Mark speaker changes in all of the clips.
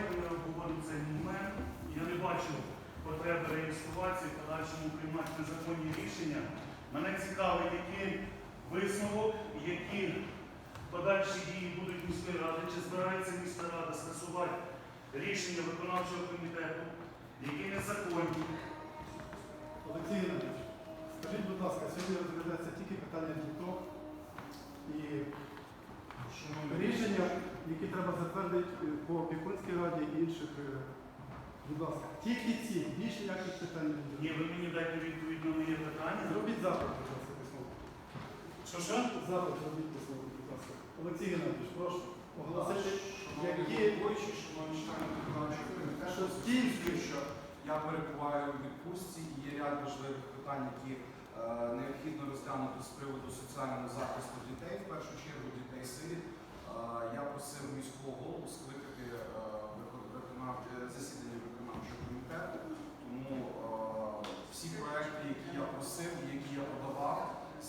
Speaker 1: давайте ми обговоримо цей момент. Я не бачу потреби в подальшому приймати незаконні рішення. Мене цікавить, який висновок, які подальші дії будуть міської ради, чи збирається міська рада скасувати рішення виконавчого комітету, які незаконні.
Speaker 2: Олексій Геннадійович, скажіть, будь ласка, сьогодні розглядається тільки питання діток і рішення, які треба затвердити е, по опікунській раді і інших. е, Будь ласка, тільки ці, більше ніяких питань не буде.
Speaker 1: Ні, ви мені дайте відповідь на моє питання.
Speaker 2: Зробіть запит, будь ласка, письмово.
Speaker 1: Що що?
Speaker 2: Запит зробіть письмово, будь ласка. Олексій Геннадійович, прошу оголосити, які що стільки,
Speaker 3: що я перебуваю у відпустці і є ряд важливих питань, які е, необхідно розглянути з приводу соціального захисту дітей, в першу чергу дітей сиріт. Я просив міського голову скликати е, е, засідання виконавчого комітету, тому е, всі проекти, які я просив, які я подавав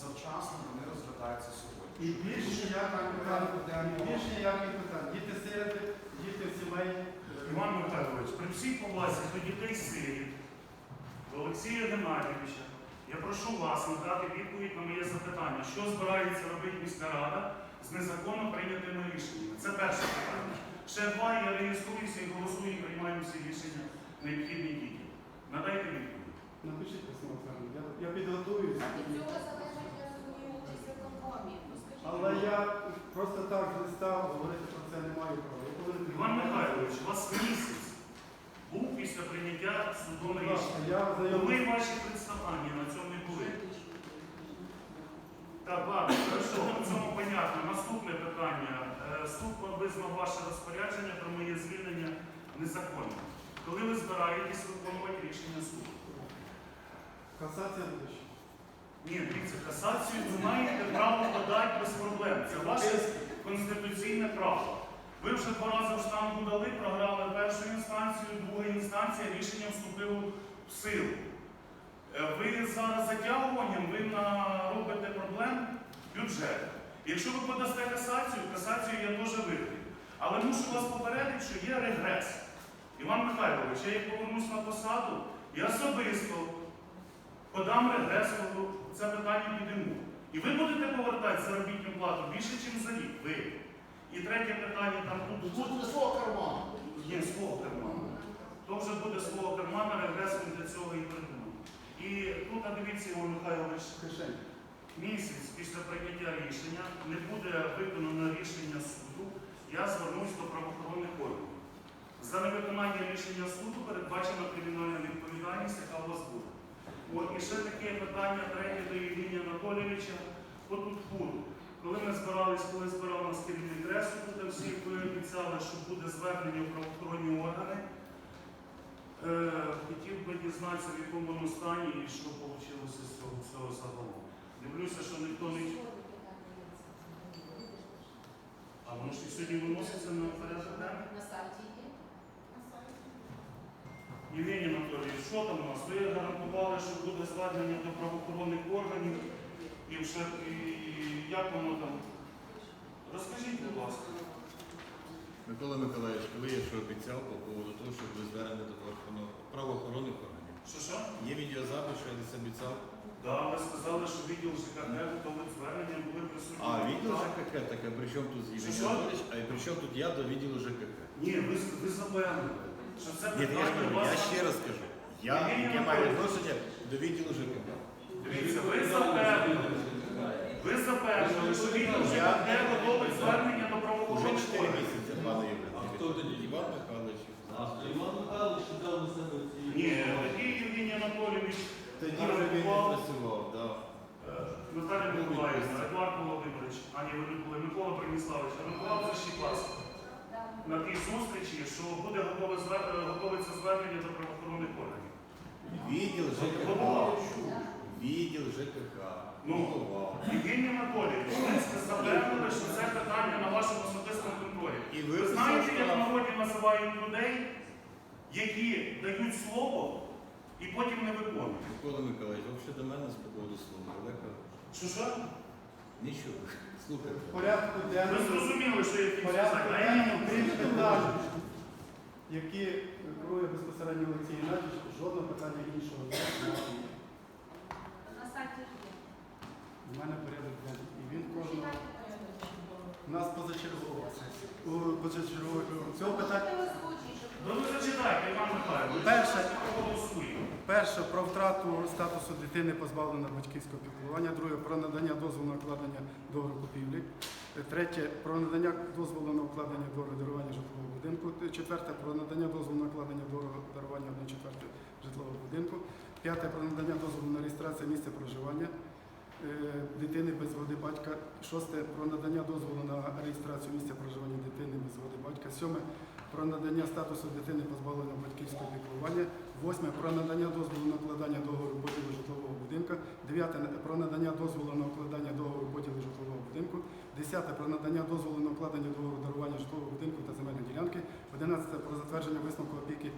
Speaker 3: завчасно, вони розглядаються сьогодні.
Speaker 2: і більше ніяких питань, більше ніяких питань. Діти сироти, діти сімейні.
Speaker 1: Іван Михайлович, при всій повазі до дітей сиріт, до Олексія Геннадійовича, я прошу вас надати відповідь на моє запитання, що збирається робити міська рада з незаконно прийнятими рішеннями. Це перше питання. Ще два, я реєструюся і голосую, і приймаю всі рішення необхідні дітям. Надайте відповідь.
Speaker 2: Напишіть письмо звернення. Я, я підготуюся.
Speaker 4: Від цього залежить, я розумію, участь в виконкомі. Ну,
Speaker 2: Але я просто так з листа говорити про це не маю права.
Speaker 1: Іван Михайлович, у вас місяць був після прийняття судом рішення.
Speaker 2: я
Speaker 1: Коли ваші представлення на цьому не були? Так, ладно, хорошо, в цьому понятно. Наступне питання. Е, Суд визнав ваше розпорядження про моє звільнення незаконним. Коли ви збираєтесь виконувати рішення суду?
Speaker 2: Касація буде ще.
Speaker 1: Ні, дивіться, касацію ви маєте право подати без проблем. Це ваше конституційне право. Ви вже два рази в штампу дали, програли першу інстанцію, друга інстанція, рішення вступило в силу. Е, Ви зараз затягуванням ви наробите проблем бюджету. Якщо ви подасте касацію, касацію я теж виграю. Але мушу вас попередити, що є регрес. Іван Михайлович, я як повернусь на посаду, я особисто подам регресову це питання підійму. І ви будете повертати заробітну плату більше, ніж за рік. Ви. І третє питання там тут
Speaker 5: Тут свого карману.
Speaker 1: є свого карману. То вже буде свого кармана, регрес для цього і придумав. І тут, дивіться, Іван Михайлович,
Speaker 2: Кишень.
Speaker 1: Місяць після прийняття рішення не буде виконано рішення суду, я звернусь до правоохоронних органів. За невиконання рішення суду передбачена кримінальна відповідальність, яка у вас буде. От і ще таке питання третє до Євгенія Анатолійовича. От тут. Коли ми збирались, коли збирав нас керівник ресу, тут всі ви обіцяли, що буде звернення в правоохоронні органи. Е, хотів би дізнатися, в якому стані і що вийшло з цього загалом. Дивлюся, що ніхто не. А воно ж і сьогодні виноситься на порядок денний?
Speaker 4: на сайті є?
Speaker 1: Євгеній Анатолійович, що там у нас? Ви гарантували, що буде звернення до правоохоронних органів і вже і як воно там? Розкажіть, будь ласка.
Speaker 6: Микола Миколаївич, коли я що обіцяв по поводу того, щоб ви звернення до правоохоронних- органів.
Speaker 1: Що що?
Speaker 6: Є відеозапис, що я десь обіцяв.
Speaker 1: Да, ви сказали, що відділ ЖКХ готове звернення були присутні.
Speaker 6: А відділ
Speaker 1: Так.
Speaker 6: ЖКХ, так при чому тут
Speaker 1: Що, що?
Speaker 6: Анатолійович, а і при чому тут я до відділу ЖКХ?
Speaker 1: Ні, ви, ви запевнили, що це
Speaker 6: Ні, я ж
Speaker 1: питання
Speaker 6: кажу,
Speaker 1: вас.
Speaker 6: я ще раз кажу. Я, яке маю відношення до відділу ЖКХ.
Speaker 1: Дивіться, ви запевнили. Ви запевнили, що відділ ЖКХ готовить звернення до
Speaker 6: Уже
Speaker 1: правоохоронних
Speaker 6: 4
Speaker 1: органів.
Speaker 6: місяці, пане Євгеній.
Speaker 7: А хто тоді?
Speaker 6: Іван Михайлович.
Speaker 7: Іван Михайлович дав на себе ці.
Speaker 1: Ні, тоді Євгеній Анатолійович,
Speaker 6: Тоді вже він не працював,
Speaker 1: е, Наталя Миколаївна, Едуард Володимирович, Ані ви не були, Микола аргументував ще вас на тій зустрічі, що буде готове звер- е, готовиться звернення до правоохоронних органів.
Speaker 6: Відділ ЖКХ. Відділ ЖКХ.
Speaker 1: Ну.
Speaker 6: Готував.
Speaker 1: Євгеній Анатолійович, ви запевнили, що це питання на вашому особистому контролі.
Speaker 6: І ви
Speaker 1: Ви знаєте, як в народі називають людей, які дають слово і потім не виконують?
Speaker 6: Микола Миколаївич, взагалі до мене з поводу слова. Далеко.
Speaker 1: Що що?
Speaker 6: Нічого. Слухайте.
Speaker 2: В порядку
Speaker 1: Ви
Speaker 2: денному.
Speaker 1: зрозуміли, що я
Speaker 2: В порядку
Speaker 1: сказати, а я не
Speaker 2: денному, крім питань. які керує безпосередньо Олексій Геннадійович, жодного питання іншого немає.
Speaker 4: На сайті ж є.
Speaker 2: У мене порядок денний. І він кожного. У нас позачергова сесія. У позачергового цього питання.
Speaker 1: Ну ви зачитайте, Іван Михайлович.
Speaker 2: Перше.
Speaker 1: проголосуємо.
Speaker 2: Перше про втрату статусу дитини позбавленої батьківського піклування. Друге про надання дозволу на укладення договору купівлі. Третє про надання дозволу на укладення договору дарування житлового будинку. Четверте про надання дозволу на укладення договору дарування 1 четверте житлового будинку. П'яте про надання дозволу на реєстрацію місця проживання е, дитини без згоди батька. Шосте про надання дозволу на реєстрацію місця проживання дитини без згоди батька. Сьоме про надання статусу дитини позбавленого батьківського піклування. Восьме про надання дозволу на укладання договору поділу житлового будинку. Дев'яте про надання дозволу на укладання договору поділу житлового будинку. Десяте про надання дозволу на укладення договору дарування житлового будинку та земельної ділянки. Одинадцяте про затвердження висновку опіки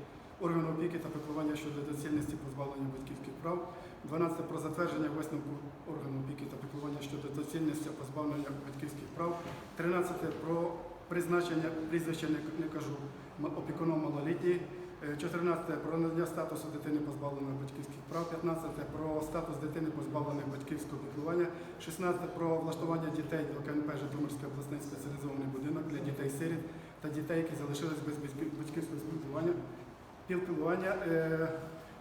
Speaker 2: органу опіки та піклування щодо доцільності позбавлення батьківських прав. 12 про затвердження висновку органу опіки та піклування щодо доцільності позбавлення батьківських прав. 13 про призначення прізвища не, не кажу опікуном малолітній. Е, 14 про надання статусу дитини позбавленої батьківських прав. 15 про статус дитини позбавленої батьківського піклування. 16 про влаштування дітей до КНП Житомирський обласний спеціалізований будинок для дітей сиріт та дітей, які залишились без батьківського спілкування. Пілкування.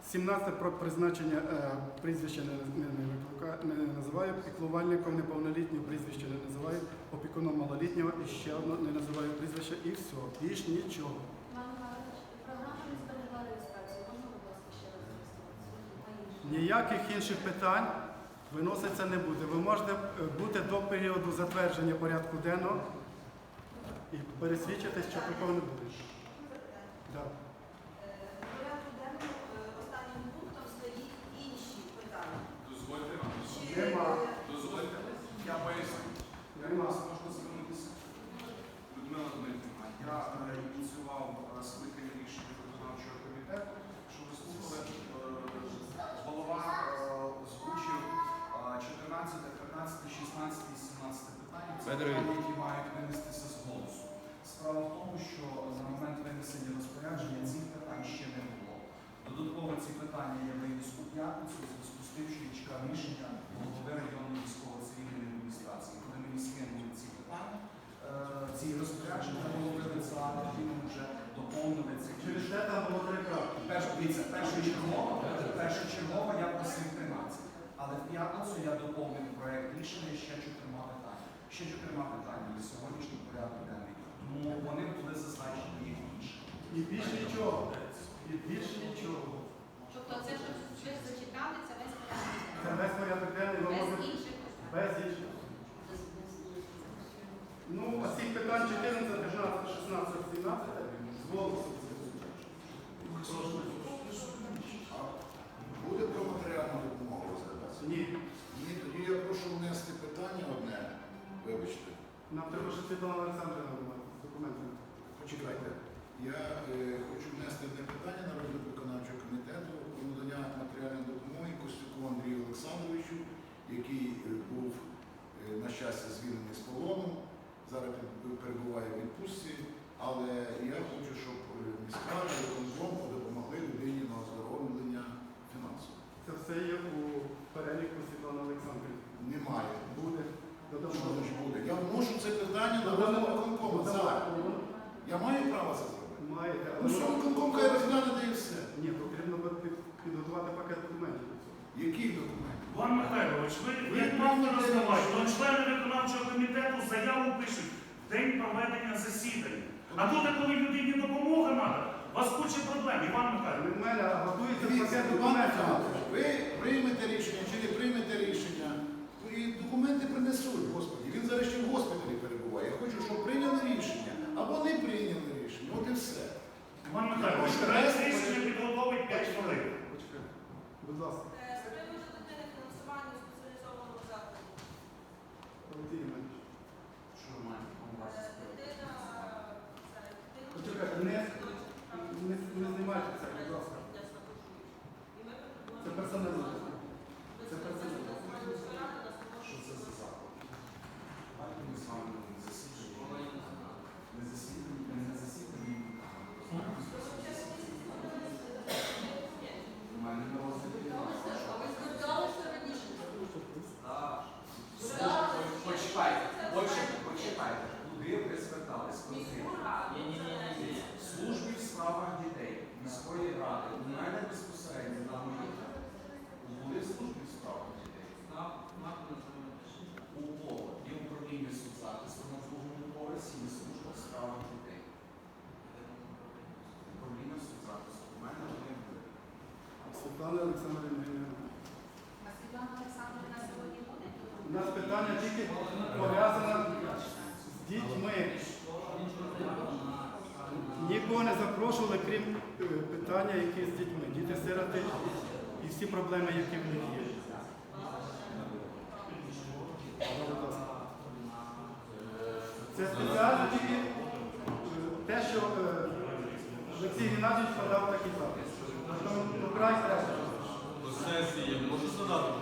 Speaker 2: Е, 17 про призначення е, прізвища не, не, не, не називаю, піклувальником неповнолітнього прізвища не називаю, опікуном малолітнього і ще одно не називаю прізвища і все. Більш нічого. Ніяких інших питань виноситься не буде. Ви можете е, бути до періоду затвердження порядку денного і пересвідчитись, що такого не буде. Да.
Speaker 5: Питання
Speaker 3: я виніс у п'ятницю у зв'язку з тим, що я чекав рішення голови районної військово-цивільної адміністрації. Коли мені скинули ці питання, е, ці розпорядження голови які ми вже доповнили ці
Speaker 2: Через те там було три крапки.
Speaker 3: Дивіться, першочергово, першочергово я просив 13, але в п'ятницю я доповнив проект рішення ще чотирма питаннями. Ще чотирма питаннями на сьогоднішній порядок денний. Тому вони були зазначені як інші.
Speaker 2: І більше нічого. І більше нічого.
Speaker 4: Тобто це, що ви зачитали, це весь
Speaker 2: Це весь порядок денний, ви
Speaker 4: Без
Speaker 2: можете
Speaker 4: інших питань.
Speaker 2: без інших. Ну, а цих питань 14, 15, 16, 17 з голосу.
Speaker 8: Буде про матеріальну допомогу розглядатися?
Speaker 2: Ні.
Speaker 8: Ні, тоді я прошу внести питання одне. Вибачте,
Speaker 2: Нам треба, щоб Світлана Олександрівна була з документами.
Speaker 8: почекайте. Я е, хочу внести одне питання на розгляд надання матеріальної допомоги Костюку Андрію Олександровичу, який е, був е, на щастя звільнений з полону. Зараз перебуває в відпустці, але я хочу, щоб е, міська виконком допомогли людині на оздоровлення фінансово.
Speaker 2: Це все є у переліку Світлани Олександрівни.
Speaker 8: Немає.
Speaker 2: Буде. Додамо.
Speaker 8: Що ж буде? Я вношу це питання на виконкому. Я маю право це зробити.
Speaker 2: Маєте,
Speaker 8: Ну що виконком хай розгляне і все.
Speaker 2: Ні, потрібно буде під- підготувати пакет документів до цього.
Speaker 8: Який документ?
Speaker 1: Іван Михайлович, ви
Speaker 8: Ви
Speaker 1: як правильно роздавати, то члени виконавчого комітету заяву пишуть в день проведення засідання. А тут, коли людині допомога треба, у вас куча проблем, Іван Михайлович.
Speaker 2: Від мене готується пакет документів.
Speaker 8: Ви приймете рішення чи не приймете рішення, і документи принесуть, Господи. Він зараз ще в госпіталі перебуває. Я хочу, щоб прийняли рішення або не прийняли рішення. От і все.
Speaker 1: Іван Михайлович,
Speaker 8: Прошу,
Speaker 1: проект
Speaker 8: раз-
Speaker 1: рішення підготовить 5 хвилин.
Speaker 2: Почекайте. Будь ласка,
Speaker 5: е, з приводу дитини фінансування у спеціалізованому закладі.
Speaker 2: Олексій Іванович.
Speaker 3: Що ми маємо на увазі з
Speaker 5: Е,
Speaker 3: приводу
Speaker 5: Дитина,
Speaker 3: фінансування?
Speaker 5: це, дитина
Speaker 2: Почекайте, не, не, не знімайте це, будь ласка. Це персональне. питання тільки пов'язане з дітьми. Нікого не запрошували, крім е, питання, які з дітьми. Діти-сироти і всі проблеми, які в них є. Це спеціально тільки е, те, що е, Олексій Геннадійович подав такий запис. Тобто, ну, край треба.
Speaker 7: Сесії можу задати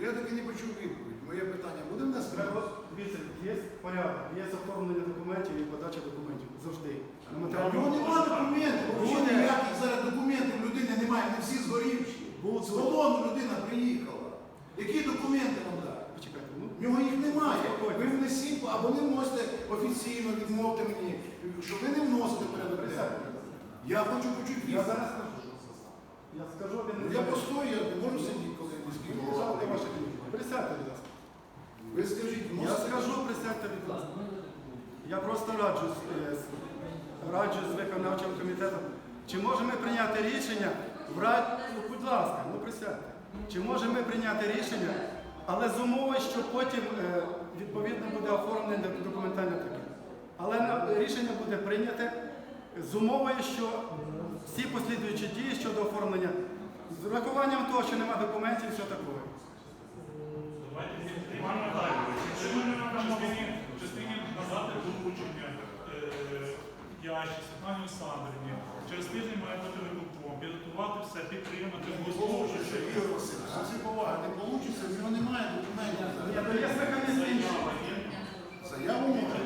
Speaker 8: Я таки не почув відповідь. Моє питання буде внесено?
Speaker 2: Треба, дивіться, є порядок, є оформлення документів і подача документів. Завжди.
Speaker 8: У нього немає документів. Ніяких зараз документів людини немає, не всі згорівші. З колону людина приїхала. Які документи вам дати?
Speaker 2: Почекайте, ну,
Speaker 8: В нього їх немає. Ви внесіть або не вносите офіційно, відмовте мені, що ви не вносите порядок. Я хочу почути
Speaker 2: я зараз скажу. Я скажу,
Speaker 8: Ну,
Speaker 2: не
Speaker 8: Я постою, я можу сидіти, коли
Speaker 2: Присядьте, будь ласка.
Speaker 8: Ви скажіть,
Speaker 2: Я скажу, присядьте, будь ласка. Я просто раджу, з- е, раджу з виконавчим комітетом. Чи можемо ми прийняти рішення, брати, ну, будь ласка, ну присядьте. Чи можемо ми прийняти рішення, але з умовою, що потім е, відповідно буде оформлене документально таке. Але рішення буде прийняте з умовою, що всі послідуючі дії щодо оформлення, з врахуванням того, що немає документів і все таке.
Speaker 1: Іван Михайлович, якщо ми не
Speaker 9: частині, частині надати доручення е, Яші, Світлані Олександрівні. Через тиждень має бути виконком, підготувати все, підтримати,
Speaker 8: Ігор це повага, не вийде, в нього немає документів.
Speaker 2: Є механізм інший.
Speaker 8: Заяву може.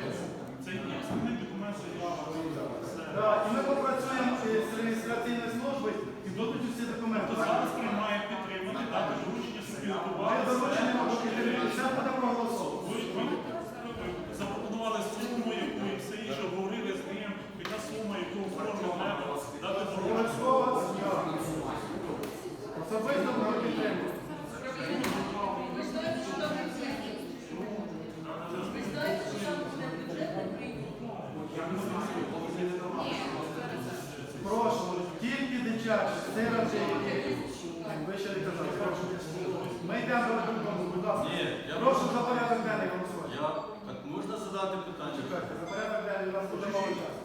Speaker 9: Це є основний документ заява.
Speaker 2: І ми попрацюємо з реєстраційною службою і будуть усі документи.
Speaker 9: Зараз приймає підтримати, дати доручення собі готувати. Все
Speaker 2: буде проголосовано.
Speaker 9: Ви, ви запропонували суму, яку і все інше, говорили з ним, яка сума, яку форму треба, дати доручення.
Speaker 2: Обов'язково так. Особисто буде підтримувати. Прошу, тільки дитячі, сироти, які ви ще не казали. Прошу. Ми йдемо до виконкому, будь ласка.
Speaker 7: Ні, я
Speaker 2: Прошу за порядок денний голосувати.
Speaker 7: Я так можна задати питання?
Speaker 2: Чекайте, за порядок денний у нас буде мало часу.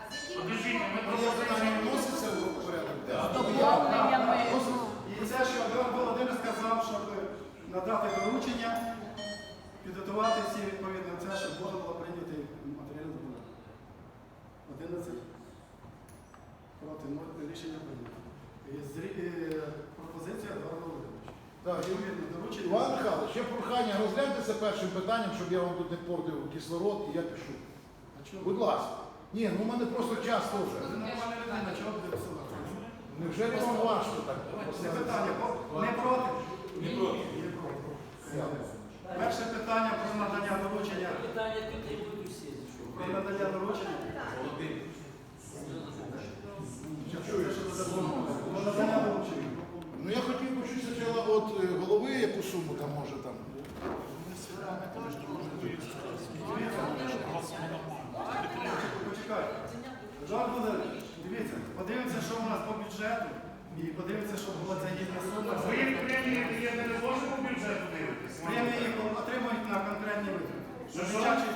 Speaker 4: А з якими
Speaker 1: Подождіть, ми
Speaker 8: Моє питання
Speaker 1: пропозиції.
Speaker 8: вноситься в порядок денний?
Speaker 4: доповненнями?
Speaker 2: І це, що Іван Володимир сказав, щоб надати доручення, підготувати всі відповідно це, щоб можна було прийняти матеріальну документ. 11 проти 0 рішення прийнято. І зрі- е, Пропозиція Едуарда Володимировича.
Speaker 8: Так,
Speaker 2: Відповідно, доручення.
Speaker 8: Іван Михайлович, ще прохання, розгляньте це першим питанням, щоб я вам тут не портив кислород і я пишу.
Speaker 2: А чого?
Speaker 8: Будь ласка. Ні, ну в мене просто час теж.
Speaker 2: Ви нормальна людина, чого буде висилати?
Speaker 8: Невже не вам важко так?
Speaker 2: Це питання по- не проти?
Speaker 7: Не проти.
Speaker 2: Не проти. Перше питання про надання доручення.
Speaker 7: Питання.
Speaker 2: Про надання доручення.
Speaker 8: Чую.
Speaker 2: Про надання доручення.
Speaker 8: Ну я хотів почути спочатку від е, голови, яку суму там може там.
Speaker 2: Дивіться, подивимося, що у нас по бюджету, і подивимося, що була ця гідна сума.
Speaker 1: Ви премії даєте не можете по бюджету дивитись?
Speaker 2: Премії отримують на конкретні витрати.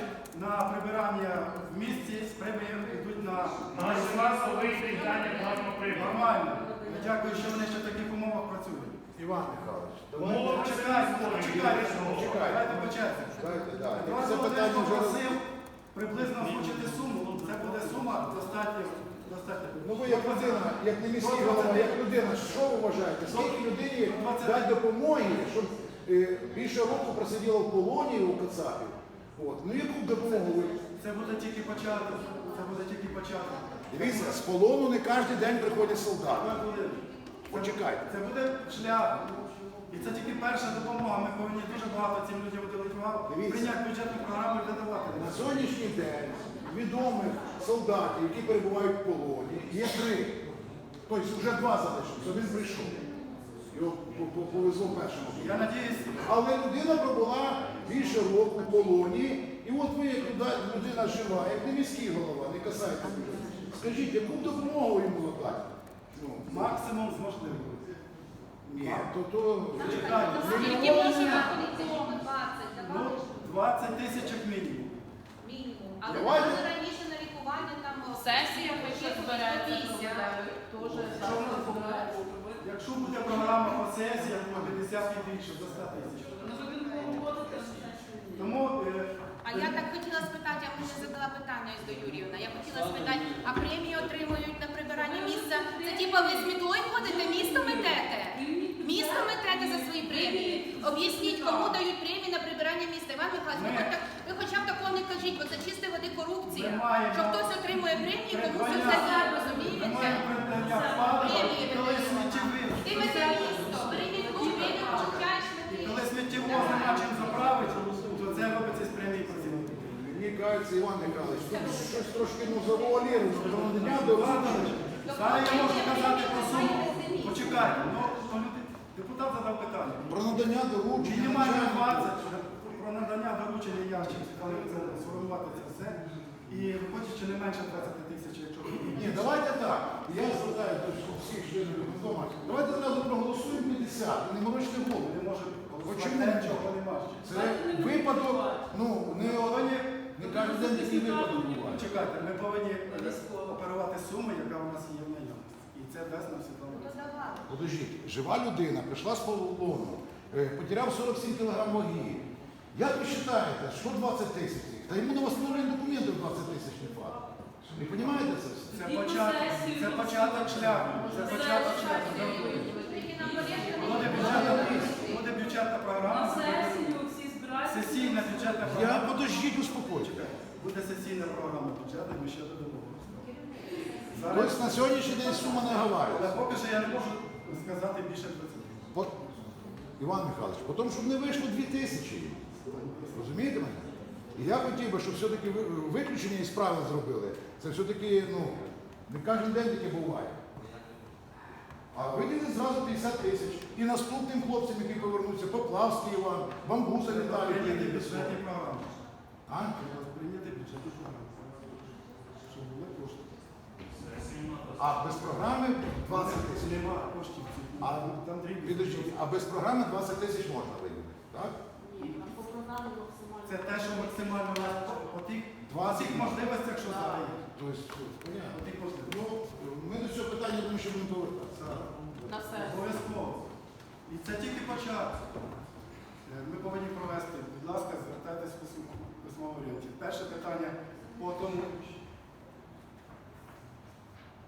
Speaker 1: На
Speaker 2: прибирання в місті, премії йдуть на
Speaker 1: На вийде
Speaker 2: нормально. Дякую, що вони ще в працюють.
Speaker 8: Іван Михайлович,
Speaker 2: Почекайте, почекайте,
Speaker 8: Чекайте.
Speaker 2: давайте по черзі.
Speaker 8: давайте Це питання
Speaker 2: Володимирович
Speaker 8: вже
Speaker 2: попросив приблизно озвучити суму. Це буде сума достатньо. достатньо.
Speaker 8: Ну ви як людина, як не міський голова, як людина, що ви вважаєте? Скільки людині дати допомоги, щоб е, більше року просиділа в полоні у Кацапів? От. Ну яку допомогу ви?
Speaker 2: Це буде тільки початок. Це буде тільки початок.
Speaker 8: Дивіться, з полону не кожен день приходять солдати.
Speaker 2: Це
Speaker 8: Почекайте.
Speaker 2: це буде шлях. І це тільки перша допомога. Ми повинні дуже багато цим людям увагу. Прийняти бюджетну програму і додавати.
Speaker 8: На сьогоднішній день відомих солдатів, які перебувають в полоні, є три. Тобто вже два залишилися, один прийшов. Його по- по- повезло першому.
Speaker 2: Я надіюсь,
Speaker 8: Але людина пробула більше року в полоні, і от ви, як людина жива, як не міський голова, не бюджету. Скажіть, яку допомогу йому надати? Ну,
Speaker 2: Максимум з можливого.
Speaker 8: ні, то то
Speaker 2: Чекайте,
Speaker 4: Скільки може
Speaker 2: мільйон-
Speaker 4: бути? 20,
Speaker 2: Ну,
Speaker 4: давали
Speaker 2: 20 тисяч як мінімум.
Speaker 4: мінімум. Але
Speaker 8: Давайте.
Speaker 4: раніше на лікування там
Speaker 10: Сесія вийшла збирається
Speaker 2: Якщо буде- програма по сесії, то 50 і більше за 100 тисяч. Тому е,
Speaker 4: А я так хотіла спитати, я мені задала питання ось до Юріївна. Я хотіла спитати, а премії отримують на прибирання місця? Це типа ви з мітлою ходите, місто метете? Місто метете за свої премії. Об'ясніть, кому дають премії на прибирання міста. Іван Михайлович, ви, хоч ви хоча б такого не кажіть, бо це чисте води корупція.
Speaker 2: Маємо
Speaker 4: Що хтось отримує премії, комусь це розумієте?
Speaker 2: сміттєвим.
Speaker 4: Ти веде місто, бери мітлу, бери чухаєш
Speaker 2: І коли сміттєвоз нема чим заправити, то це робиться з премії працівників.
Speaker 8: мені кажеться, Іван Михайлович, тут щось трошки ну до надання до
Speaker 2: Іванович, Зараз я можу казати про суму. Почекайте, ну ну, депутат задав питання.
Speaker 8: про надання доручення.
Speaker 2: Мінімально
Speaker 8: начальнику.
Speaker 2: 20 про надання доручення але це сформувати це все. І виходить, що не менше 20 тисяч, якщо ви
Speaker 8: Ні, давайте так. Я звертаю до всіх членів виконкому. Давайте зразу проголосуємо 50, не морочте голову.
Speaker 2: не може
Speaker 8: Почему?
Speaker 2: голосувати, чого нема.
Speaker 8: Це випадок, ну, не, Не кожен день такий випадок буває.
Speaker 2: Чекайте, ми повинні оперувати суму, яка у нас є в наявності. І це дасть нам все добре.
Speaker 8: Подождіть, жива людина прийшла з полону, е, потеряв 47 кг ваги. Як ви вважаєте, що 20 тисяч? Та йому на восстановлення документів 20 тисяч не факт. Ви розумієте це все?
Speaker 2: Це початок, це початок шляху. Це початок шляху. Бюджетна, буде бюджетна програма, сесійна бюджетна
Speaker 8: Я
Speaker 2: програма.
Speaker 8: подождіть, успокойтесь.
Speaker 2: Буде сесійна програма бюджетна, ми ще додамо.
Speaker 8: Тобто на сьогоднішній день сума не
Speaker 2: Але поки що я не можу сказати більше 20.
Speaker 8: По- Іван Михайлович, по тому, щоб не вийшло 2 тисячі. Розумієте мене? І я хотів би, щоб все-таки ви- виключення із правил зробили. Це все-таки, ну, не кожен день таке буває. А виділили зразу 50 тисяч. І наступним хлопцям, які повернуться, Поплавський Іван, Бамбуса Віталій.
Speaker 2: Прийняти бюджетні програми.
Speaker 8: А?
Speaker 2: Прийняти бюджетні програми. Щоб були кошти.
Speaker 8: А без програми 20 тисяч.
Speaker 2: Нема коштів.
Speaker 8: А,
Speaker 2: там дрібні.
Speaker 8: А без програми 20 тисяч можна виділити, так?
Speaker 2: Це те, що максимально у нас
Speaker 8: 20
Speaker 2: тих можливостях, що зараз є. По
Speaker 8: Ну, ми до цього питання думаю, що будемо повертатися.
Speaker 10: На все.
Speaker 2: Обов'язково. І це тільки початок. Е, Ми повинні провести, будь ласка, звертайтесь в письмо- в письмовому. Перше питання по тому,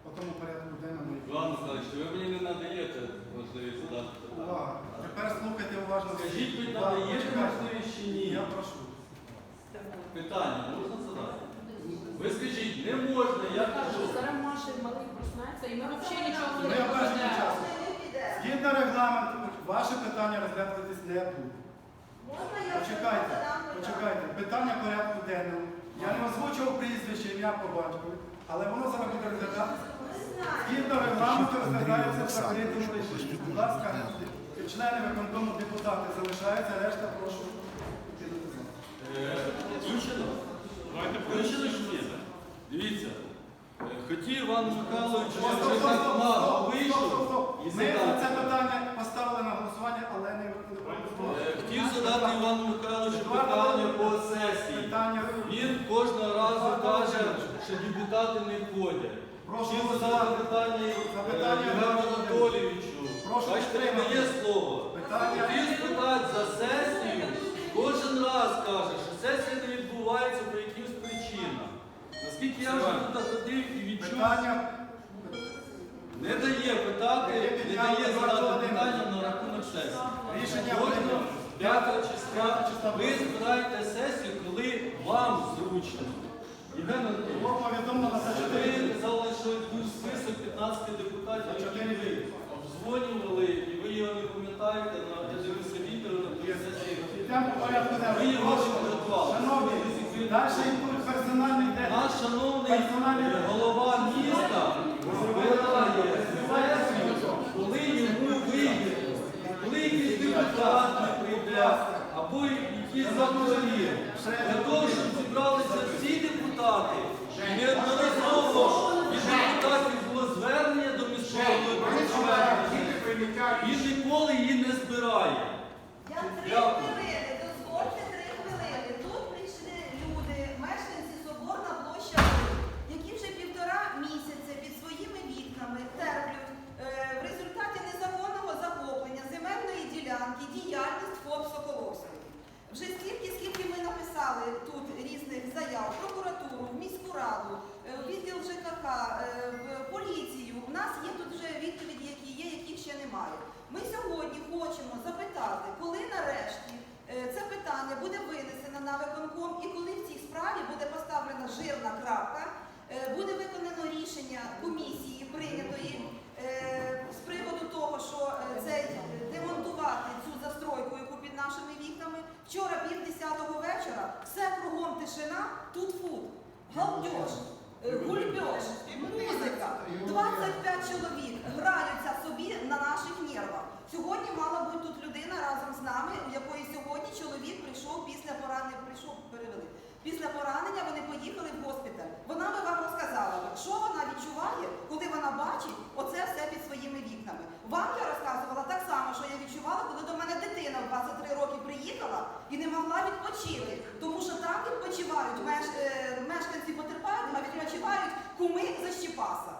Speaker 2: по тому порядку денному.
Speaker 7: Іван Михайлович, ви мені не надаєте можливість задати питання.
Speaker 2: Увага. Тепер слухайте уважно.
Speaker 7: Скажіть, ви надаєте можливість чи ні?
Speaker 2: Я прошу.
Speaker 7: Питання можна задати? Ви скажіть, не можна, я кажу.
Speaker 10: Зараз Маша малий проснеться, і ми взагалі нічого
Speaker 2: Ми
Speaker 10: не
Speaker 2: обмежені
Speaker 10: розглядаємо.
Speaker 2: часом. Згідно регламенту, ваше питання розглядатись не буде.
Speaker 5: Можна я
Speaker 2: Почекайте,
Speaker 5: задам питання?
Speaker 2: почекайте. Питання порядку денного. Я не озвучував прізвище, ім'я по батькові, але воно зараз буде розглядатися.
Speaker 5: Знаємо.
Speaker 2: Згідно регламенту розглядається в закритому режимі. Будь ласка, члени виконкому депутати залишаються, решта прошу йти до зали.
Speaker 7: Е, Включено? Включено чи ні? Дивіться. е, Хотів Іван Михайлович, я вже так мало вийшов і
Speaker 2: Ми
Speaker 7: задав.
Speaker 2: це питання поставили на голосування, але не
Speaker 7: Е, Хотів задати Івану Михайловичу питання по сесії.
Speaker 2: питання.
Speaker 7: Він кожного разу каже, що депутати не ходять.
Speaker 2: Прошу
Speaker 7: Хотів задати
Speaker 2: голосувати.
Speaker 7: питання
Speaker 2: Запитання
Speaker 7: е, Євгену Анатолійовичу.
Speaker 2: Прошу
Speaker 7: Бачите, не дає слово.
Speaker 2: Питання.
Speaker 7: Хотів спитати за сесію. Кожен раз каже, що сесія не відбувається по якимсь причинам. Наскільки я вже тут ходив і відчув,
Speaker 2: Питання.
Speaker 7: не дає питати, не дає задати питання на рахунок сесії.
Speaker 2: Рішення
Speaker 7: Кожного
Speaker 2: прийнято.
Speaker 7: 5 числа ви збираєте сесію, коли вам зручно. Євген Анатолійович,
Speaker 2: Було повідомлено за 4
Speaker 7: ви казали, що був список 15 депутатів,
Speaker 2: За чотири
Speaker 7: які ви обдзвонювали, і ви його не пам'ятаєте, на я дивився відео на тій сесії.
Speaker 2: По порядку
Speaker 7: Ви його не підготували.
Speaker 2: Шановні, далі йдуть день.
Speaker 7: Наш шановний
Speaker 2: Персональний
Speaker 7: голова міста збирає сесію, коли йому вийде, коли якийсь депутат не прийде, або якийсь завжди. Для того, щоб зібралися всі депутати, і неодноразово від депутатів було звернення до міського Він
Speaker 3: рішення.
Speaker 7: ніколи її не збирає.
Speaker 5: Я три
Speaker 7: Дякую.
Speaker 5: хвилини, дозвольте три хвилини. Тут прийшли люди, мешканці Соборна площа, які вже півтора місяця під своїми вікнами терплять е, в результаті незаконного захоплення земельної ділянки діяльність ФОП Соколовської. Вже стільки, скільки ми написали тут різних заяв, в прокуратуру, в міську раду, е, в відділ ЖКХ, е, в поліцію. У нас є тут вже відповіді, які є, яких ще немає. Ми сьогодні хочемо запитати, коли нарешті е, це питання буде винесено на виконком і коли в цій справі буде поставлена жирна крапка, е, буде виконано рішення комісії прийнятої е, з приводу того, що е, це е, демонтувати цю застройку, яку під нашими вікнами. Вчора пів десятого вечора все кругом тишина, тут фут, галдеж, е, гульбеж, музика. 25 чоловік граються собі на наших нервах. Сьогодні мала бути тут людина разом з нами, у якої сьогодні чоловік прийшов після поранення, прийшов, перевели. Після поранення вони поїхали в госпіталь. Вона би вам розказала, що вона відчуває, коли вона бачить оце все під своїми вікнами. Вам я розказувала так само, що я відчувала, коли до мене дитина в 23 роки приїхала і не могла відпочити. Тому що там відпочивають меш- е, мешканці потерпають, а відпочивають куми за Щепаса.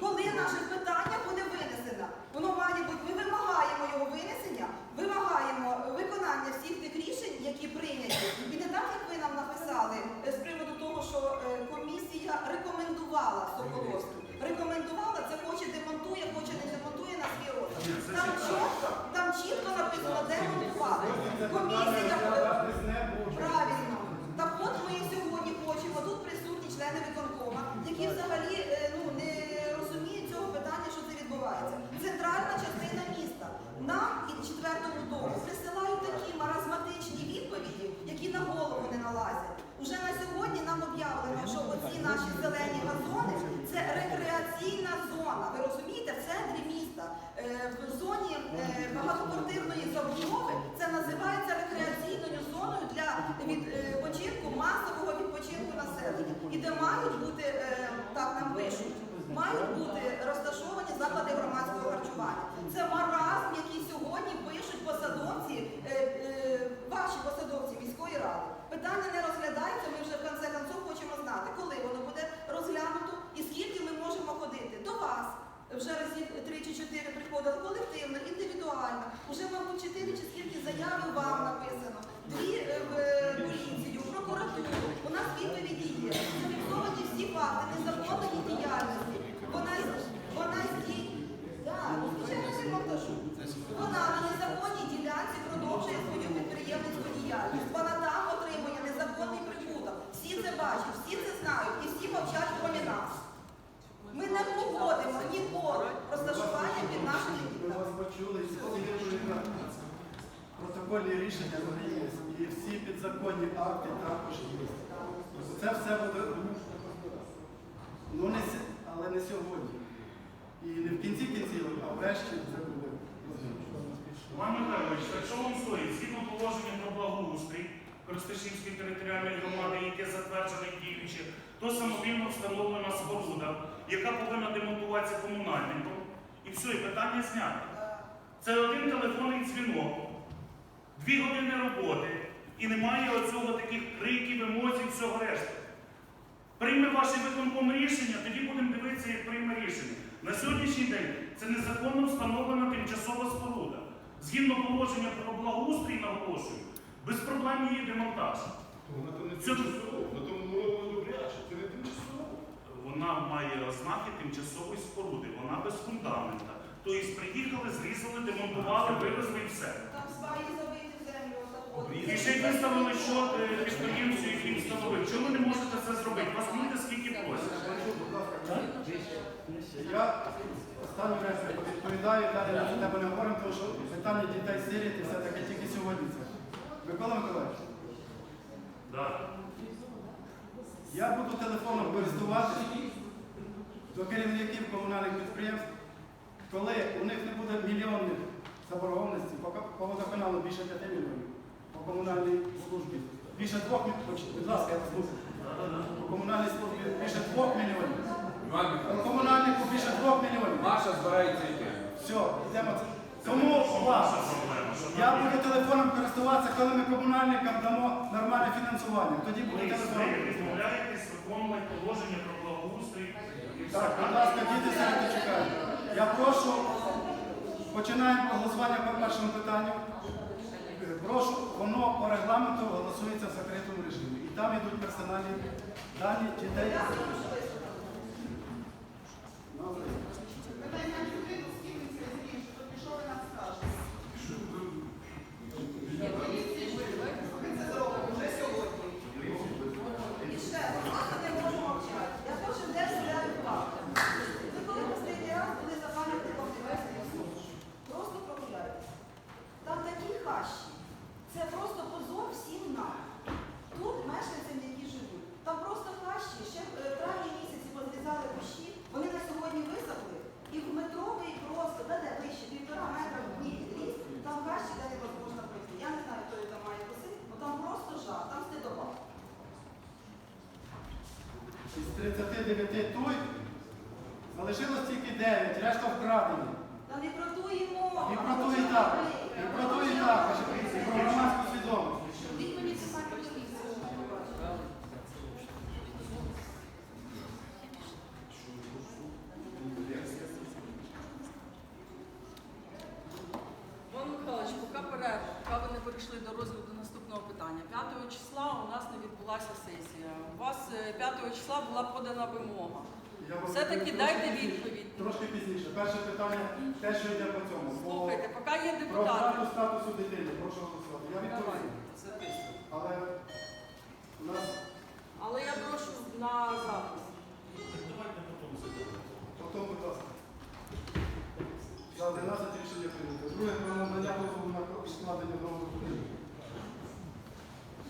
Speaker 5: Коли наше питання буде винесено, воно має бути. Ми вимагаємо його винесення, вимагаємо виконання всіх тих рішень, які прийняті. І не так, як ви нам написали е, з приводу того, що е, комісія рекомендувала Соколовську. Рекомендувала, це хоче демонтує, хоче не демонтує на свій розсуд. Там чітко, там чітко написано демонтувати. Комісія е, правильно. Так от ми сьогодні хочемо, тут присутні члени виконкома, які взагалі е, ну, не розуміють цього питання, що це відбувається. Центральна частина міста. Нам і четвертому дому присилають такі маразматичні відповіді, які на голову не налазять. Уже на сьогодні нам об'явлено, що оці наші зелені газони це рекреаційна зона. Ви розумієте, в центрі міста, е, в зоні е, багатоквартирної забудови це називається рекреаційною зоною для відпочинку, масового відпочинку населення. І де мають бути, е, так нам пишуть, мають бути розташовані заклади громадського харчування. Це маразм, який сьогодні пишуть посадовці, е, е, ваші посадовці міської ради. Питання не розглядається, ми вже в конце концов хочемо знати, коли воно буде розглянуто і скільки ми можемо ходити до вас. Вже разів три чи чотири приходили колективно, індивідуально. Уже, мабуть, чотири чи скільки заяви вам написано, дві е, в е, поліцію, прокуратуру. У нас відповіді є. Зафіксовані всі факти незаконної діяльності. Вона вона здій. Да, звичайно, монтажу. Вона на незаконній ділянці продовжує свою підприємницьку діяльність. Вона там отримує незаконний прибуток. Всі це бачать, всі це знають і всі мовчать кромі нас. Ми не погодимо ніколи розташування під нашими
Speaker 2: Ми вас почули, і всі відповідно протокольні рішення вони є. І всі підзаконні акти також є. Це все буде, ну не але не сьогодні. І не в кінці кінців, а врешті це буде.
Speaker 1: Іван Михайлович, якщо вам стоїть, згідно положення про благоустрій Коростишівської територіальної громади, яке затверджене і діюче, то самовільно встановлена споруда, яка повинна демонтуватися комунальником, і все, і питання знято. Це один телефонний дзвінок, дві години роботи, і немає оцього таких криків, емоцій, всього решти. Прийме ваше виконком рішення, тоді будемо дивитися, як прийме рішення. На сьогоднішній день це незаконно встановлена тимчасова споруда. Згідно положення про благоустрій, наголошую, без проблем її демонтаж.
Speaker 8: Вона то не
Speaker 1: Це-
Speaker 8: тимчасово, на тому воно добряче, це не тимчасово.
Speaker 1: Вона має ознаки тимчасової споруди, вона без фундамента. Тобто приїхали, зрізали, демонтували, вивезли і все.
Speaker 5: Там сваї забиті в землю. отак.
Speaker 1: І ще й виставили счет е, підприємцю, який встановив. Чому ви не можете це зробити? Вас люди скільки просять.
Speaker 2: Я останню раз відповідаю, далі на це тебе не говоримо, тому що питання дітей сиріт і все-таки тільки сьогодні це. Микола Миколаївич,
Speaker 1: Да.
Speaker 2: Я буду телефоном користувати до керівників комунальних підприємств, коли у них не буде мільйонних заборгованості, по водоканалу більше 5 мільйонів, по комунальній службі. Більше 2 мільйонів. Будь ласка, я послухаю. По комунальній службі більше 2 мільйонів. По комунальнику більше 2 мільйонів.
Speaker 3: Наша збирається йти.
Speaker 2: Все, йдемо.
Speaker 5: Тому
Speaker 1: ваша проблема.
Speaker 5: Я буду телефоном користуватися, коли ми комунальникам дамо нормальне фінансування. Тоді
Speaker 1: буде
Speaker 5: телефон.
Speaker 1: відмовляєтесь виконувати положення про благоустрій.
Speaker 5: Так, будь ласка, діти зараз чекають. Я прошу, починаємо голосування по першому питанню. Е, прошу, воно по регламенту голосується в закритому режимі. І там йдуть персональні дані дітей. дайте відповідь. Трошки пізніше. Перше питання, те,
Speaker 11: що йде по
Speaker 2: цьому. Слухайте, поки є Про депутати. статусу дитини, прошу голосувати. Я відповідаю. Але у нас Але
Speaker 5: я
Speaker 2: прошу
Speaker 5: на запис. Давайте потім зайдемо. потім, будь ласка. За 11
Speaker 2: рішення прийнято. Друге
Speaker 5: про надання
Speaker 2: дозволу на
Speaker 5: складення нового будинку.